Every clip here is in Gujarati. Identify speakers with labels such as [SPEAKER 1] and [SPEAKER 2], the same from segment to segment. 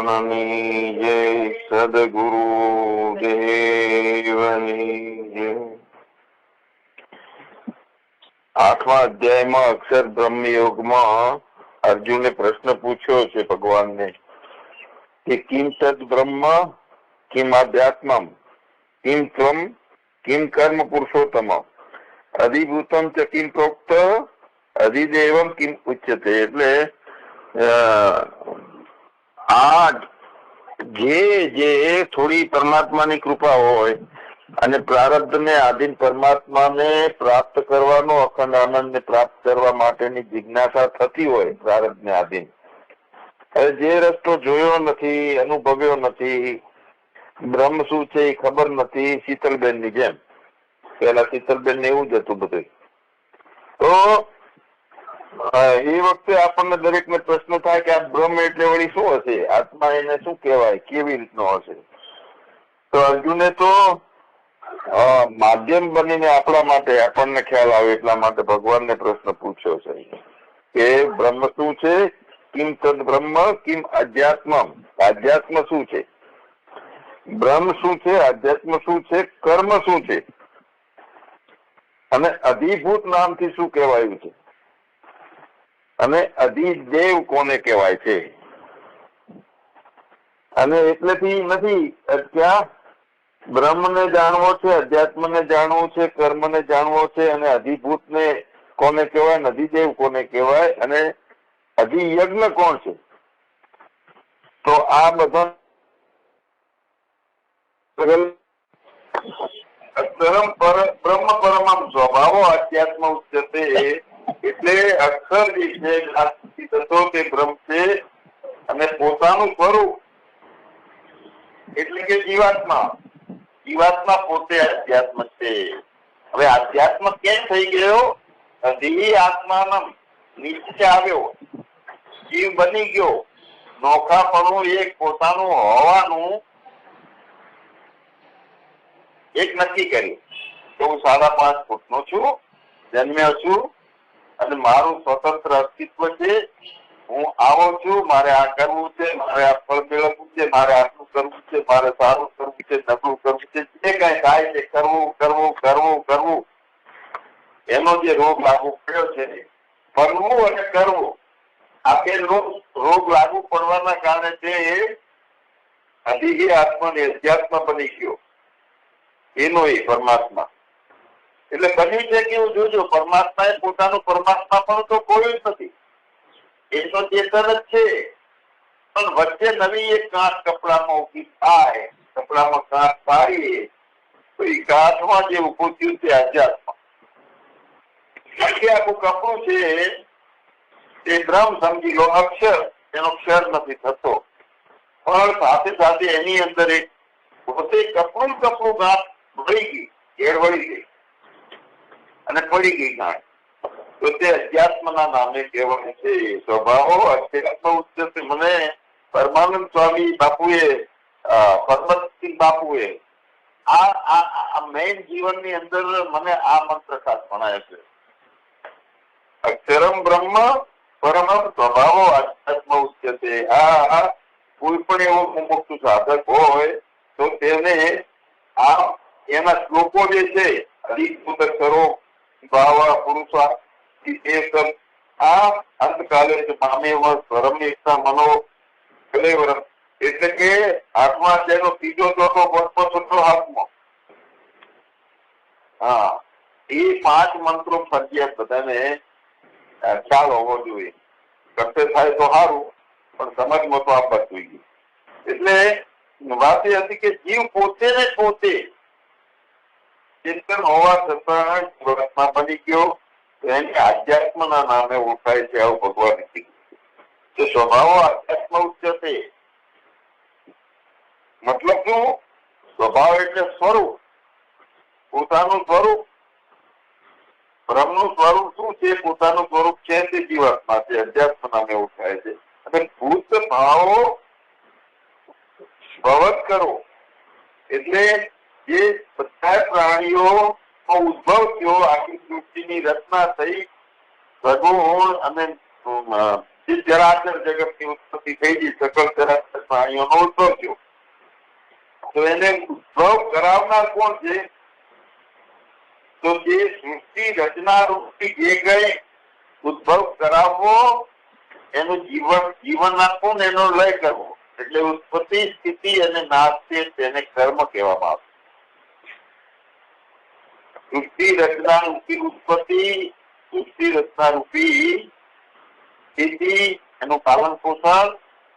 [SPEAKER 1] ભગવાનની જય સદગુરુ દેવની જય આઠમા અધ્યાયમાં અક્ષર બ્રહ્મ યોગમાં અર્જુને પ્રશ્ન પૂછ્યો છે ભગવાનને કે કિમ તદ બ્રહ્મ, કિમ આધ્યાત્મમ? કિમ ત્વમ, કિમ કર્મ પુરુષોત્તમ? અધિભૂતમ ચ કિમ પ્રોક્ત, અધિદેવમ કિમ ઉચ્યતે? એટલે આ જે જે થોડી પરમાત્માની કૃપા હોય અને પ્રારબ્ધને આધીન પરમાત્માને પ્રાપ્ત કરવાનો અખંડ આનંદને પ્રાપ્ત કરવા માટેની જિજ્ઞાસા થતી હોય પ્રારબ્ધને આધીન. હવે જે રસ્તો જોયો નથી, અનુભવ્યો નથી, બ્રહ્મ શું છે એ ખબર નથી શીતલબેનની જેમ. પેલા શીતલબેન ને એવું જ હતું બધું તો એ વખતે આપણને દરેકને પ્રશ્ન થાય કે આ બ્રહ્મ એટલે વળી શું હશે? આત્મા એને શું કહેવાય? કેવી રીતનો હશે? તો અર્જુને તો માધ્યમ બનીને આપણા માટે, આપણને ખ્યાલ આવે એટલા માટે ભગવાનને પ્રશ્ન પૂછ્યો છે. કે બ્રહ્મ શું છે? કિમ તદ બ્રહ્મ, કિમ અધ્યાત્મ આધ્યાત્મ શું છે? બ્રહ્મ શું છે? આધ્યાત્મ શું છે? કર્મ શું છે? અને અધિભૂત નામથી શું કહેવાયું છે? અને અધિદેવ કોને કહેવાય છે? અને એટલેથી નથી ત્યાં બ્રહ્મને જાણવો છે, અધ્યાત્મને જાણવું છે, કર્મને જાણવો છે, અને અધિભૂતને કોને કહેવાય અધિદેવ કોને કહેવાય, અને અધિયજ્ઞ કોણ છે? તો આ બધા પરમ પર- બ્રહ્મ પરમમ સ્વભાવો અધ્યાત્મ ઉચ્યતે એટલે અક્ષર તત્વો બ્રહ્મ છે, અને પોતાનું સ્વરૂપ, એટલે કે જીવાત્મા. જીવાત્મા પોતે અધ્યાત્મ છે. હવે અધ્યાત્મ કેમ થઈ ગયો? દિવી આત્માનમ નીચે આવ્યો. જીવ બની ગયો. નોખાપણું એક પોતાનું હોવાનું એક નક્કી કર્યું. તો હું સાડા પાંચ ફૂટનો છું, જન્મ્યો છું. અને મારું સ્વતંત્ર અસ્તિત્વ છે. હું આવો છું, મારે આ કરવું છે, મારે આ ફળ મેળવવું છે, મારે આટલું કરવું છે, મારે સારું કરવું છે, નબળું કરવું છે. જે કઈ થાય છે, કરવું કરવું કરવું કરવું. એનો જે રોગ લાગુ પડ્યો છે ફરવું અને કરવું. આ બે રોગ રોગ લાગુ પડવાના કારણે તે અધિ આત્મા ને અધ્યાત્મ બની ગયો. એનો એ પરમાત્મા. એટલે બની છે કે એવું જોજો પરમાત્મા એ પોતાનું પરમાત્મા પણ તો કોઈ જ નથી. એ તો ચેતન જ છે. પણ વચ્ચે નવી એક ગાંઠ કપડામાં ઊભી થાય, કપડામાં ગાંઠ પાડીએ, તો એ ગાંઠમાં જે ઉભું થયું તે અધ્યાત્મ બાકી આખું કપડું છે, તે બ્રહ્મ સમજી લો અક્ષર, એનો ક્ષર નથી થતો. પણ સાથે સાથે એની અંદર એક પોતે કપડું ને કપડું ગાંઠ વળી ગઈ, ઘેર વળી ગઈ. અને પડી ગઈ ગાંઠ તો તે અધ્યાત્મના નામે કહેવાય છે સ્વભાવો. અધ્યાત્મ ઉદ્દેશ્ય મને પરમાનંદ સ્વામી બાપુએ પરમતસિંહ બાપુએ આ આ મેઇન જીવનની અંદર મને આ મંત્ર ખાસ ભણાય છે. અક્ષરમ બ્રહ્મ પરમમ સ્વભાવો અધ્યાત્મ ઉચ્યતે. આ કોઈ પણ એવો મુક્ત સાધક હોય તો તેને આ, એના શ્લોકો જે છે અધિભૂત કરો ભાવા પુરુષા એ સબ આ અંતકાલે જ મામેવ સ્વરમ એકતા મનો કલેવર એટલે કે આત્મા તેનો ત્રીજો ચોથો પાંચમો છઠ્ઠો હાથમાં હા એ પાંચ મંત્રો ફરજિયાત બધાને અ, ખ્યાલ હોવો જોઈએ કરતે થાય તો સારું પણ સમજમાં તો આપવા જોઈએ એટલે વાત એ હતી કે જીવ પોતે ને પોતે ચિંતન હોવા છતાં જીવાત્મા બની ગયો એને આધ્યાત્મના નામે ઓળખાય છે આવું ભગવાન કે સ્વભાવો આધ્યાત્મ ઉચ્ચતે મતલબ શું? સ્વભાવ એટલે સ્વરૂપ. પોતાનું સ્વરૂપ. બ્રહ્મનું સ્વરૂપ શું છે? પોતાનું સ્વરૂપ છે તે જીવાત્મા છે, અધ્યાત્મ નામે ઓળખાય છે. અને ભૂત ભાવો ભવત કરો. એટલે જે બધા પ્રાણીઓ ઉદ્ભવ સૃષ્ટિની થઈ સગુણ અને ચરાચર જગતની ઉત્પત્તિ થઈ ગઈ સકલ ચરાચર પ્રાણીઓનો ઉદ્ભવ થયો. તો એને ઉદ્ભવ કરાવનાર કોણ છે? તો જે સૃષ્ટિ રચના રૂપી જે કઈ ઉદ્ભવ કરાવવો, એનું જીવન જીવન આપવું ને એનો લય કરવો. એટલે ઉત્પત્તિ, સ્થિતિ અને નાશ છે તેને કર્મ કહેવામાં આવે સૃષ્ટિ રચના રૂપી ઉત્પત્તિ સૃષ્ટિ રચના રૂપી સ્થિતિ એનું પાલન પોષણ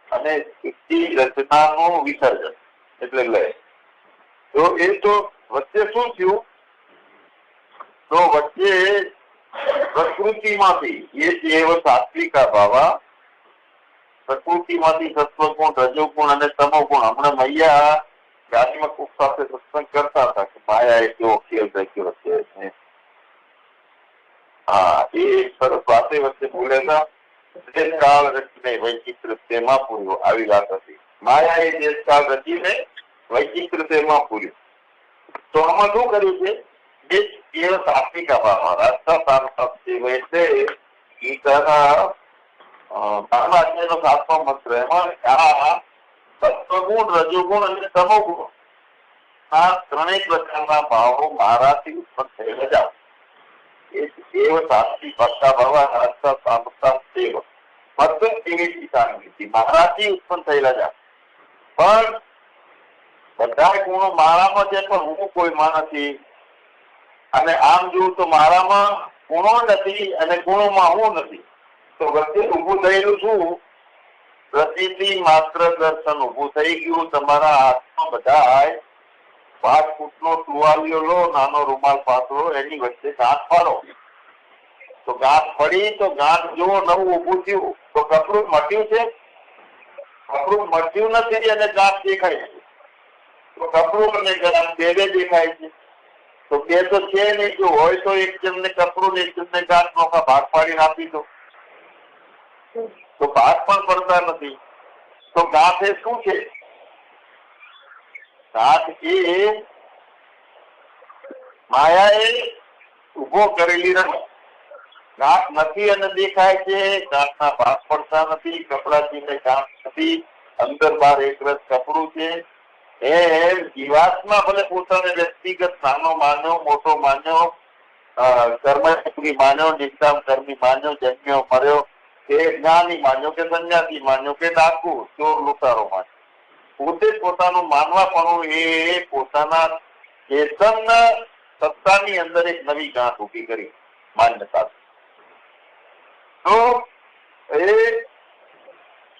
[SPEAKER 1] અને સૃષ્ટિ રચનાનું વિસર્જન, એટલે લય. તો એ તો વચ્ચે શું થયું? તો વચ્ચે પ્રકૃતિમાંથી, એ જેવ સાત્વિકા ભાવા, પ્રકૃતિમાંથી સત્વગુણ, રજોગુણ અને તમોગુણ, હમણાં મૈયા ગાડીમાં કોક સાથે સત્સંગ કરતા હતા કે માયા એ કેવો ખેલ રાખ્યો છે ને. હા એ સરસ વાતે વચ્ચે બોલે હતા દેશકાળ રચીને વૈચિત્ર તેમાં પૂર્યો આવી વાત હતી માયા એ દેશકાળ રચીને વૈચિત્ર તેમાં પૂર્યું તો આમાં શું કર્યું છે જે કેવળ સાત્વિક અભાવમાં રાસ્તા સાત્વિક એટલે ગીતાના બારમા અધ્યાયનો સાતમો મંત્ર એમાં આ સત્વગુણ, રજોગુણ અને તમોગુણ આ ત્રણેય પ્રકારના ભાવો મારાથી ઉત્પન્ન થયેલા જાવ ગુણો મારામાં છે હું કોઈમાં નથી. અને આમ જોઉં તો મારામાં ગુણો નથી અને ગુણોમાં હું નથી. તો વચ્ચે ઊભું થયેલું શું પ્રતિથી માત્ર દર્શન ઉભું થઈ ગયું, તમારા હાથમાં બધા પાંચ ફૂટનો ટુવાલિયો લો, નાનો રૂમાલ પાતળો એની વચ્ચે ગાંઠ પાડો. તો ગાંઠ પડી, તો ગાંઠ જો નવું ઉભું થયું. તો કપડું મટ્યું છે? કપડું મટ્યું નથી અને ગાંઠ દેખાય છે. તો કપડું અને ગાંઠ બેવે દેખાય છે? તો બે તો છે નહીં, જો હોય તો એક જણને કપડું ને એક જણને ગાંઠ નો ભાગ પાડીને આપી દો. તો ભાગ પણ પડતા નથી. તો ગાંઠ એ શું છે? ગાંઠ એ માયાએ ઊભો કરેલી રમત. ગાંઠ નથી અને દેખાય છે ગાંઠના ભાગ પડતા નથી કપડાથી ને ગાંઠ નથી અંદર બહાર એક રસ કપડું છે. એમ જીવાત્મા ભલે પોતાને વ્યક્તિગત નાનો માન્યો મોટો માન્યો અ, કર્મયોગી માન્યો નિષ્કામ કર્મી માન્યો જન્મ્યો મર્યો કે જ્ઞાની માન્યો કે સંન્યાસી માન્યો કે ડાકુ ચોર લુટારો માન્યો પોતે પોતાનું માનવા પણ એ પોતાના ચેતન સત્તાની અંદર એક નવી ગાંઠ ઊભી કરી માન્યતા તો એ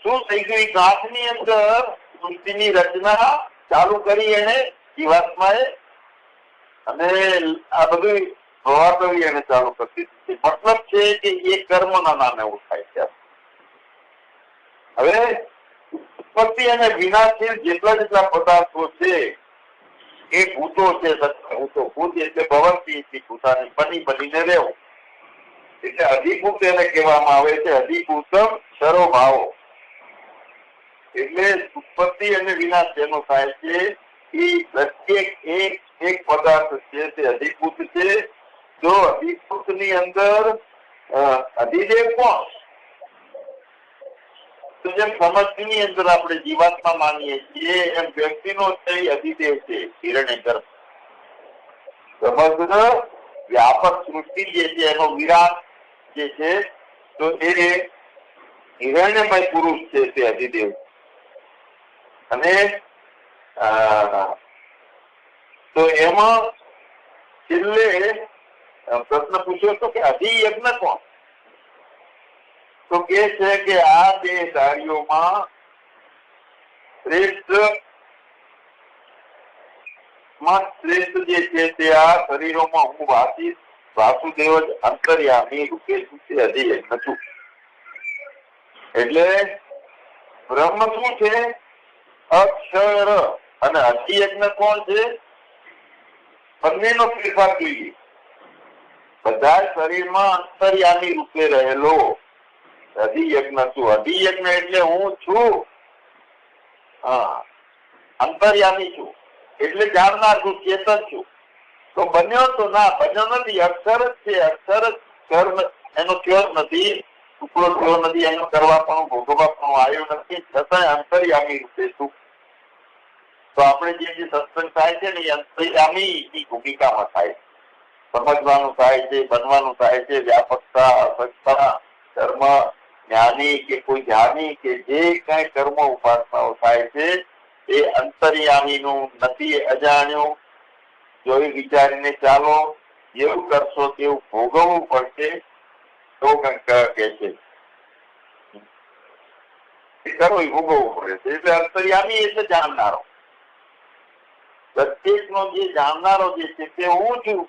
[SPEAKER 1] શું થઈ ગયું? ગાંઠની અંદર સૃષ્ટિની રચના ચાલુ કરી એને જીવાત્માએ અને આ બધું પ્રવાહ એને ચાલુ કરતી મતલબ છે કે એ કર્મના નામે ઓળખાય છે હવે ઉત્પત્તિ અને વિનાશીલ જેટલા જેટલા પદાર્થો છે એ ભૂતો છે ભૂતો ભૂત એટલે ભવંતી ભૂતાની બની બનીને રહેવું એટલે અધિભૂત એને કહેવામાં આવે છે અધિભૂતમ સરોભાવો એટલે ઉત્પત્તિ અને વિનાશ જેનો થાય છે એ પ્રત્યેક એક એક પદાર્થ છે તે અધિભૂત છે જો અધિકૃતની અંદર અધિદેવ કોણ? તો જેમ સમજની અંદર આપણે જીવાત્મા માનીએ છીએ, એમ વ્યક્તિનો છે અધિદેવ છે હિરણ્ય ગર્ભ સમગ્ર વ્યાપક સૃષ્ટિ જે છે, એનો વિરાટ જે છે, તો એ હિરણ્યમય પુરુષ છે તે અધિદેવ અને તો એમાં છેલ્લે પ્રશ્ન પૂછ્યો હતો કે અધિયજ્ઞ કોણ? તો કે છે કે આ બે ધારીઓમાં શ્રેષ્ઠ શ્રેષ્ઠ જે છે તે આ શરીરોમાં હું વાસી વાસુદેવ જ અંતર્યામી રૂપે છું, તે અધિયજ્ઞ છું. એટલે બ્રહ્મ શું છે? અક્ષર. અને અધિયજ્ઞ કોણ છે? બંનેનો ફેરફાર જોઈએ. બધા શરીરમાં અંતર્યામી રૂપે રહેલો. અધિયજ્ઞ છું અધિયજ્ઞ એટલે હું છું. હા. અંતર્યામી છું. એટલે જાણનાર છું, ચેતન છું. તો બન્યો તો ના, બન્યો નથી. અક્ષર જ છે, અક્ષર જ કર્મ. એનો ક્યોર નથી. ટુકડો થયો નથી, એનો કરવા પણ, ભોગવવા પણ આવ્યો નથી. છતાંય અંતર્યામી રૂપે છું. તો આપણે જે સત્સંગ થાય છે ને, એ અંતર્યામી ભૂમિકામાં થાય છે. સમજવાનું થાય છે, બનવાનું થાય છે, વ્યાપકતા અસકતા કર્મ જ્ઞાની કે કોઈ જ્ઞાની કે જે કઈ કર્મ ઉપાસનાઓ થાય છે, એ અંતર્યામીનું નથી અજાણ્યું. જોઈ વિચારીને ચાલો, એવું કરશો તેવું ભોગવવું પડશે, તો કે છે. કરો, એ ભોગવવું પડે છે. એટલે અંતર્યામી એટલે જાણનારો. પ્રત્યેક નો જે જાણનારો જે છે, તે હું છું.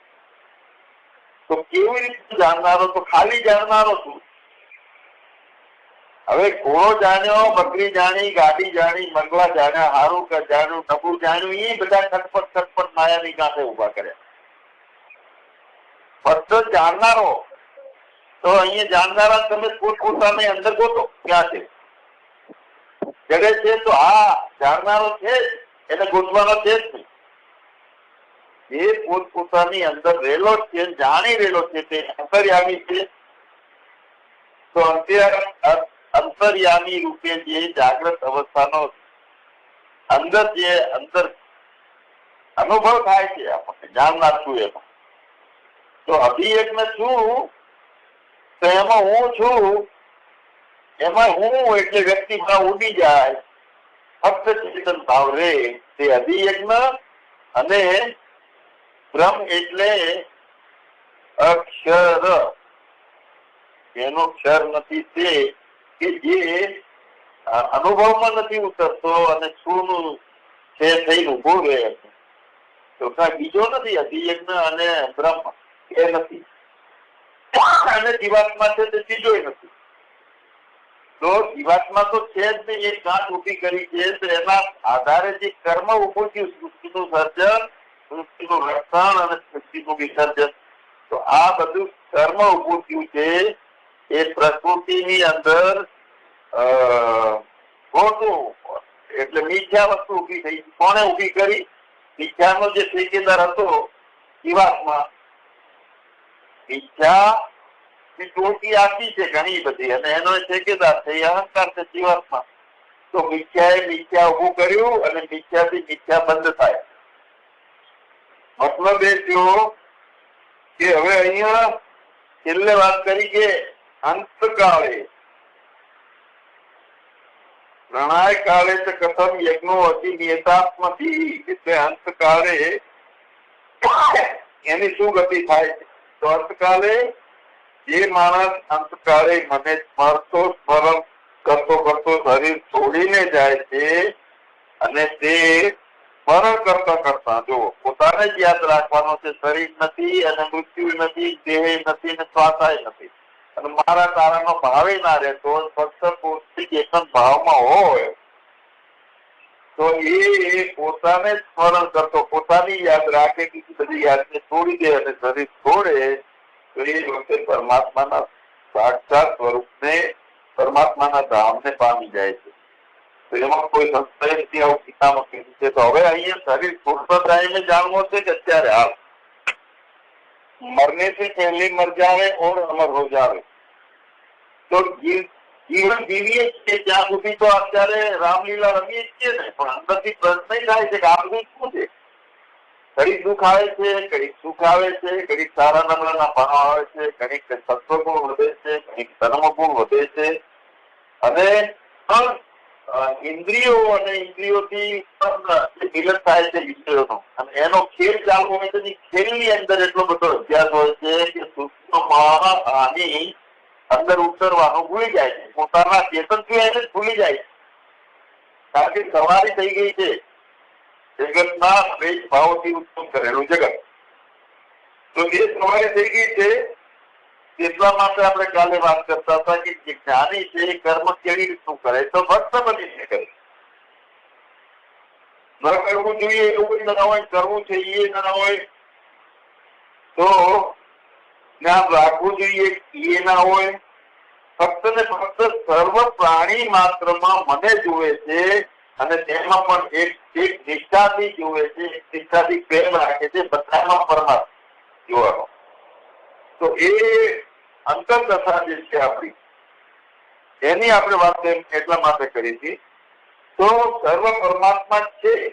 [SPEAKER 1] તો કેવી રીતે જાણનારો તો ખાલી જાણનારો છું. હવે ઘોડો જાણ્યો, બકરી જાણી, ગાડી જાણી, મંગલા જાણ્યા, હારું જાણ્યું, નબળું જાણ્યું એ બધા ખટપટ ખટપટ માયાની કાંઠે ઊભા કર્યા. ફક્ત જાણનારો. તો અહીંયા જાણનારા તમે પોતપોતાની અંદર ગોતો, ક્યાં છે? જડે છે તો હા, જાણનારો છે એને ગોતવાનો છે જ નહીં. જે પોતપોતાની અંદર રહેલો છે, જાણી રહેલો છે, તે અંતર્યામી છે. તો અંતર અંતર્યામી રૂપે જે જાગ્રત અવસ્થાનો અંદર જે અંદર અનુભવ થાય છે, આપણને જાણનાર છું એમાં. તો અભિયજ્ઞ છું તો એમાં હું છું. એમાં હું એટલે વ્યક્તિ ભાવ ઉડી જાય. ફક્ત ચેતન ભાવ રે. તે અભિયજ્ઞ અને બ્રહ્મ એટલે અક્ષર. એનો ક્ષર નથી તે કે જે અનુભવમાં નથી ઉતરતો અને શું છે થઈને ઊભો રહે તો બીજો નથી અધિયજ્ઞ અને બ્રહ્મ એ નથી. અને જીવાત્મા છે તે ત્રીજો નથી. તો જીવાત્મા તો છે જ નહીં એ ગાંઠ ઊભી કરી છે એના આધારે જે કર્મ ઉભું થયું, સૃષ્ટિનું સર્જન સૃષ્ટિનું રક્ષણ અને સૃષ્ટિનું વિસર્જન. તો આ બધું કર્મ ઉભું થયું છે. એ પ્રકૃતિની અંદર એટલે મિથ્યા વસ્તુ ઊભી થઈ. કોને ઊભી કરી? મિથ્યાનો જે ઠેકેદાર હતો, જીવાત્મા. મિથ્યા ની ટોટી આખી છે ઘણી બધી, અને એનો ઠેકેદાર છે અહંકાર છે જીવાત્મા. તો મિથ્યાએ મિથ્યા ઉભું કર્યું, અને મિથ્યાથી મિથ્યા બંધ થાય. મતલબ બેસ્યો કે હવે અહીંયા છેલ્લે વાત કરી કે અંતકાળે. પ્રણાય કાળે તો કથમ યજ્ઞો અતિ નિયતાત્મથી, એટલે અંતકાળે એની શું ગતિ થાય છે? તો અંતકાળે જે માણસ અંતકાળે મને સ્મરતો સ્મરણ કરતો કરતો શરીર છોડીને જાય છે અને તે સ્મરણ કરતા કરતા જો પોતાને જ યાદ રાખવાનો છે શરીર નથી અને મૃત્યુ નથી, દેહ નથી અને શ્વાસાય નથી. અને મારા તારાનો ભાવે ના રહેતો ફક્ત પોતે ચેતન ભાવમાં હોય. તો એ પોતાને સ્મરણ કરતો, પોતાની યાદ રાખે કે બધી યાદને છોડી દે અને શરીર છોડે, તો એ વખતે પરમાત્માના સાક્ષાત સ્વરૂપને, પરમાત્માના ધામને પામી જાય છે. તો એમાં કોઈ સંશય નથી આવું ગીતામાં કીધું છે તો હવે અહીંયા શરીર છોડતો ટાઈમે જાણવો છે કે અત્યારે હાલ मरने से पहले मर जावे और अमर हो जावे તો જી- જીવન જીવીએ જ છીએ ત્યાં સુધી તો અત્યારે રામલીલા રમીએ જ છીએ ને પણ અંદરથી પ્રશ્ન ય થાય છે કે આ બધું શું છે ઘડીક દુઃખ આવે છે ઘડીક સુખ આવે છે ઘડીક સારા નંબરના ભાવ આવે છે ઘડીક સત્વગુણ વધે છે ઘડીક ધર્મગુણ વધે છે અને પણ અ, ઇન્દ્રિયો અને ઇન્દ્રિયોથી મિલન થાય છે વિષયોનો અને એનો ખેલ ચાલુ હોય છે ખેલની અંદર એટલો બધો અભ્યાસ હોય છે કે સૂક્ષ્મમાં આની અંદર ઉતરવાનું ભૂલી જાય છે. પોતાના ચેતનથી એને ભૂલી જાય છે. કારણ કે સવારી થઈ ગઈ છે. જગતના દ્વેષ ભાવથી ઉત્પન્ન કરેલું જગત. તો એ સવારી થઈ ગઈ છે એટલા માટે આપણે કાલે વાત કરતા હતા કે જે જ્ઞાની છે એ કર્મ કેવી રીતનું કરે તો ભક્ત બનીને કરે ન કરવું જોઈએ એવું ન હોય કરવું છે એ ન હોય તો જ્ઞાન રાખવું જોઈએ એ ના હોય ફક્ત ને ફક્ત સર્વ પ્રાણી માત્રમાં મને જુએ છે અને તેમાં પણ એક એક નિષ્ઠાથી જુએ છે, એક નિષ્ઠાથી પ્રેમ રાખે છે, બધામાં પરમાત્મા જોવાનો. તો એ અંતરદશા જે છે આપણી, એની આપણે વાત એટલા માટે કરી હતી, તો સર્વ પરમાત્મા છે,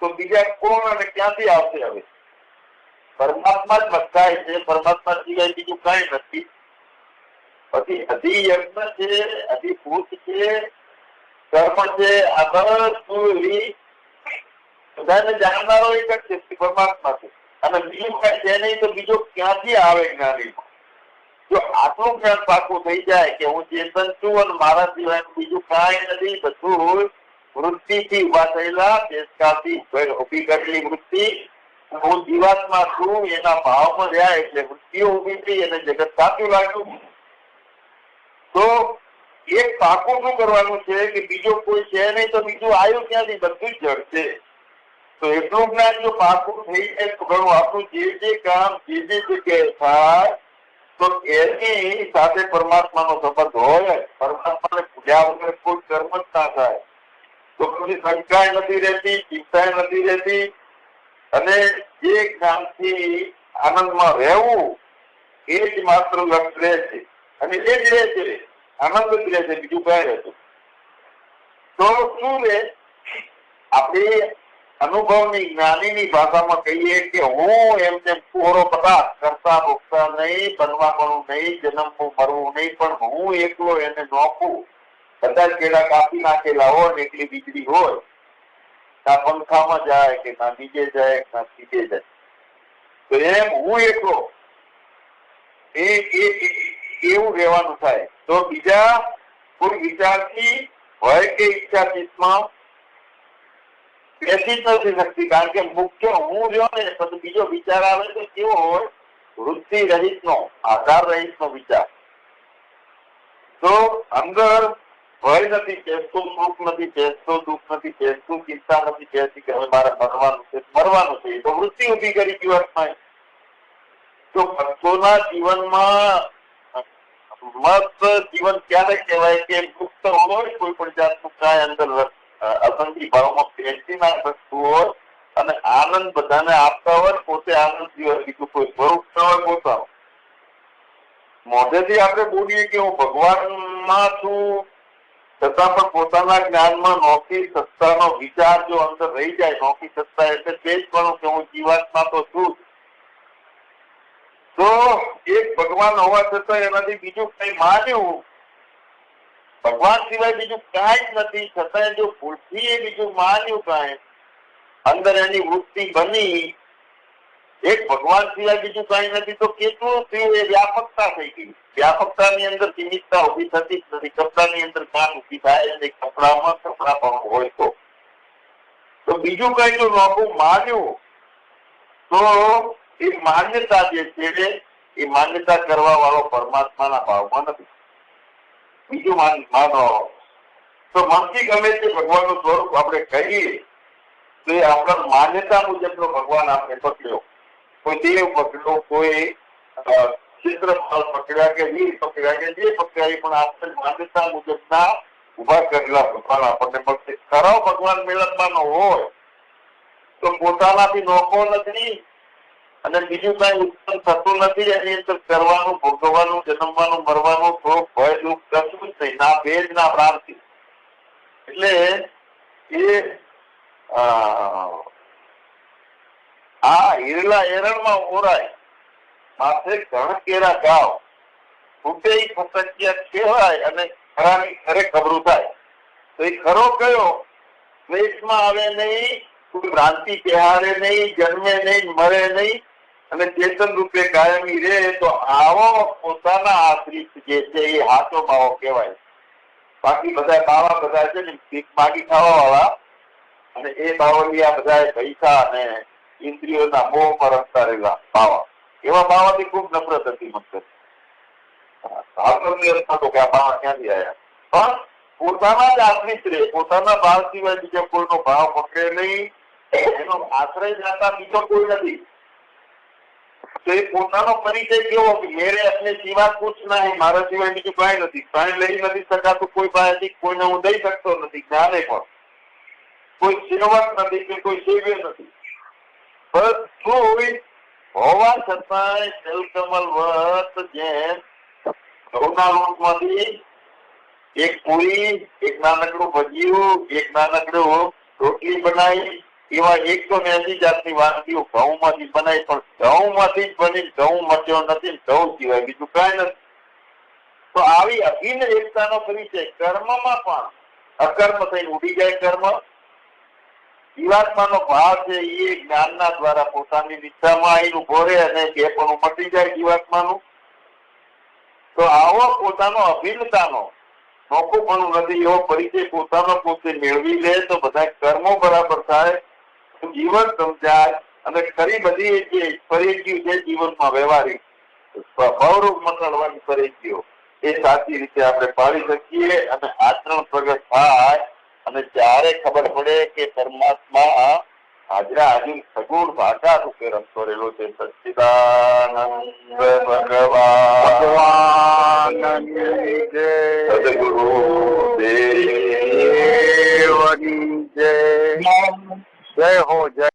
[SPEAKER 1] તો બીજા કોણ અને ક્યાંથી આવશે હવે? પરમાત્મા જ બધાય છે, પરમાત્મા સિવાય બીજું કાંઈ નથી. પછી અધિયજ્ઞ છે, અધિભૂત છે, કર્મ છે આ બધું બધાને જાણનારો એક જ છે, પરમાત્મા છે. અને બીજું કઈ છે નહીં તો બીજો ક્યાંથી આવે જ્ઞાની? જો આટલું જ્ઞાન પાકું થઈ જાય કે હું ચેતન છું અને મારા સિવાય બીજું કાંઈ નથી, બધું વૃત્તિથી ઊભા થયેલા, દેશકાળથી ઊભી કરેલી વૃત્તિ. હું જીવાતમાં છું, એના ભાવમાં રહ્યા એટલે વૃત્તિઓ ઊભી થઈ અને જગત સાચું લાગ્યું. તો એક પાકું શું કરવાનું છે કે બીજો કોઈ છે નહીં તો બીજું આવ્યું ક્યાંથી? બધું જ જડ છે તો એટલું જો જે કામ, જે જે જગ્યાએ રહેવું, એ જ માત્ર લક્ષ રહે છે. અને એ જ રહે છે, આનંદ જ રહે છે, બીજું કઈ રહેતું તો શું રે આપણે અનુભવની જ્ઞાનીની ભાષામાં કહીએ કે હું એમ તેમ કોરો પદાર્થ કરતા ભોગતા નહીં બનવાનું નહીં જન્મવું મરવું નહીં, પણ હું એકલો એને નોખું. બધા કેળા કાપી નાખેલા હોય ને એકલી વીજળી હોય ના પંખામાં જાય કે ના નીચે જાય ના સીધે જાય. તો એમ હું એકલો, એ- એવું રહેવાનું થાય. તો બીજા કોઈ વિચારથી હોય કે ઈચ્છા ચિત્તમાં બેસી જ નથી શકતી કારણ કે મુખ્ય હું રહ્યો ને પછી બીજો વિચાર આવે તો કેવો હોય? વૃત્તિ રહિત નો આધાર રહિત નો વિચાર. તો અંદર ભય નથી બેસતું સુખ નથી બેસતું દુઃખ નથી બેસતું ચિંતા નથી બેસતી કે હવે મારે મરવાનું છે મરવાનું છે. તો વૃત્તિ ઊભી કરી જીવનમાં તો ભક્તોના જીવનમાં મસ્ત જીવન ક્યારે કહેવાય કે મુક્ત હોય કોઈ પણ જાતનું કાંઈ અંદર અ, અસંગી ભાવમાં બેસી ના શકતું અને આનંદ બધાને આપતા હોય પોતે આનંદ જીવન બીજું કોઈ સ્વરૂપ ન હોય પોતાનું. મોઢેથી આપણે બોલીએ કે હું ભગવાનમાં છું છતાં પણ પોતાના જ્ઞાનમાં નોકી સત્તાનો વિચાર જો અંદર રહી જાય નોકી સત્તા એટલે તે જ પણ કે હું જીવાત્મા તો છું. તો એક ભગવાન હોવા છતાં એનાથી બીજું કઈ માન્યું ભગવાન સિવાય બીજું કાંઈ જ નથી છતાં જો ભૂલથી એ બીજું માન્યું કાંઈ, અંદર એની વૃત્તિ બની, એક ભગવાન સિવાય બીજું કાંઈ નથી, તો કેટલું થયું એ વ્યાપકતા થઈ ગઈ. વ્યાપકતાની અંદર સીમિતતા ઊભી થતી જ નથી, કપડાની અંદર કાન ઊભી થાય અને કપડામાં કપડા પણ હોય તો. તો બીજું કઈ જો નોખું માન્યું, તો એ માન્યતા જે છે એ માન્યતા કરવા વાળો પરમાત્માના ભાવમાં નથી. બીજું માનો તો મનથી ગમે તે ભગવાનનું સ્વરૂપ આપણે કહીએ, તો એ આપણા માન્યતા મુજબનો ભગવાન આપણે પકડ્યો. કોઈ દેવ પકડ્યો, કોઈ ચિત્રપાલ પકડ્યા કે વીર પકડ્યા કે જે પકડ્યા પણ આપણે માન્યતા મુજબના ઊભા કરેલા ભગવાન આપણને મળશે. ખરો ભગવાન મેળવવાનો હોય, તો પોતાનાથી નોખો નથી અને બીજું કઈ ઉત્પન્ન થતું નથી એની અંદર કરવાનું, ભોગવવાનું, જન્મવાનું, મરવાનું થોડું ભય, દુઃખ, કશું જ નહીં. ના ભેદ, ના ભ્રાંતિ એટલે એ આ હિરલા એરણમાં ઓરાય. માથે ઘણ કેરા ગાવ. ફૂટે ઈ ફટકિયા કહેવાય અને ખરાની ખરે ખબરું થાય. તો એ ખરો કયો? દ્વેષમાં આવે નહીં, કોઈ ભ્રાંતિ કહેવારે નહીં, જન્મે નહીં, મરે નહીં. અને ચેતન રૂપે કાયમી રહે તો આવો પોતાના આશ્રિત જે છે એ હાથો બાવો કહેવાય. બાકી બધા બાવા બધા છે ને, ભીખ માગી ખાવા વાળા અને એ બાવલિયા બધા પૈસા અને ઇન્દ્રિયોના મોહ પર રમતા રહેલા બાવા એવા બાવાથી ખૂબ નફરત હતી મને ભાવની અર્થ હતો કે આ બાવા ક્યાંથી આવ્યા પણ પોતાના જ આશ્રિત રહે, પોતાના ભાવ સિવાય બીજા કોઈનો ભાવ પકડે નહીં. એનો આશ્રય જાતા બીજો કોઈ નથી. તો એ પોતાનો પરિચય કેવો મેરે અપને સિવા કુછ નહીં, મારા સિવાય બીજું કાંઈ નથી. કાંઈ લઈ નથી શકાતું, કોઈ પાસેથી કોઈને હું દઈ શકતો નથી જ્ઞાને પણ કોઈ સેવક નથી કે કોઈ સેવ્ય નથી. બધું હોવા છતાંય જલકમલ વ્રત જેમ કરુણા રૂપમાંથી એક પૂરી, એક નાનકડું ભજીયું, એક નાનકડું રોટલી બનાવી એવા એકસો એસી જાતની વાનગીઓ ઘઉંમાંથી બનાવી પણ ઘઉંમાંથી જ બની, ઘઉં મટ્યો નથી, ઘઉં સિવાય બીજું કાંઈ નથી. તો આવી અભિન્ન એકતાનો પરિચય કર્મમાં પણ અકર્મ થઈને ઉડી જાય કર્મ. જીવાત્માનો ભાવ છે એ જ્ઞાનના દ્વારા પોતાની દિશામાં અહીં ઊભો અને બે પણ મટી જાય જીવાત્માનું. તો આવો પોતાનો અભિન્નતાનો મોકું પણ નથી એવો પરિચય પોતાનો પોતે મેળવી લે તો બધા કર્મો બરાબર થાય. જીવન સમજાય અને ખરી બધી જે ફરેજીઓ છે જીવનમાં વ્યવહારિક સ્વભાવરૂપ મંડળવાની ફરેજીઓ એ સાચી રીતે આપણે પાડી શકીએ અને આચરણ પ્રગટ થાય અને ત્યારે ખબર પડે કે પરમાત્મા હાજરા હાજર સગુણ ભાષા રૂપે રમતો રહેલો છે, સચ્ચિદાનંદ ભગવાન. સદગુરુ દેવની જય.
[SPEAKER 2] જય હો જય